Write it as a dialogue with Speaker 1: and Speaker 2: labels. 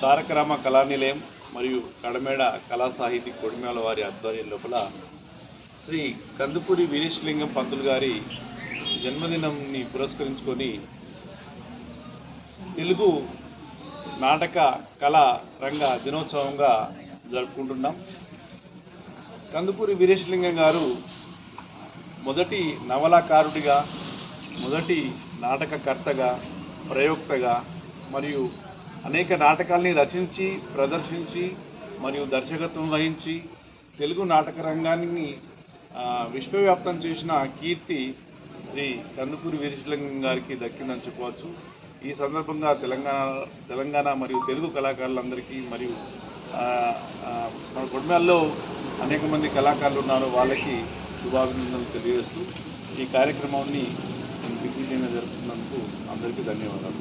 Speaker 1: తారకరామ కళానిలయం మరియు కడమేడ కళా సాహితీ కొడిమేళ వారి ఆధ్వర్యం లోపల శ్రీ కందుకూరి వీరేశలింగం పంతులు గారి జన్మదినంని పురస్కరించుకొని తెలుగు నాటక కళా రంగ దినోత్సవంగా జరుపుకుంటున్నాం. కందుకూరి వీరేశలింగం గారు మొదటి నవలాకారుడిగా మొదటి నాటకకర్తగా ప్రయోక్తగా మరియు అనేక నాటకాల్ని రచించి ప్రదర్శించి మరియు దర్శకత్వం వహించి తెలుగు నాటక రంగాన్ని విశ్వవ్యాప్తం చేసిన కీర్తి శ్రీ కందుకూరి వీరేశలింగం గారికి దక్కిందని చెప్పవచ్చు. ఈ సందర్భంగా తెలంగాణ తెలంగాణ మరియు తెలుగు కళాకారులందరికీ మరియు మన కుటుంబాల్లో అనేక మంది కళాకారులు ఉన్నారు వాళ్ళకి శుభాభినందనలు తెలియజేస్తూ ఈ కార్యక్రమాన్ని దిగ్విజయంగా జరుపుతున్నందుకు అందరికీ ధన్యవాదాలు.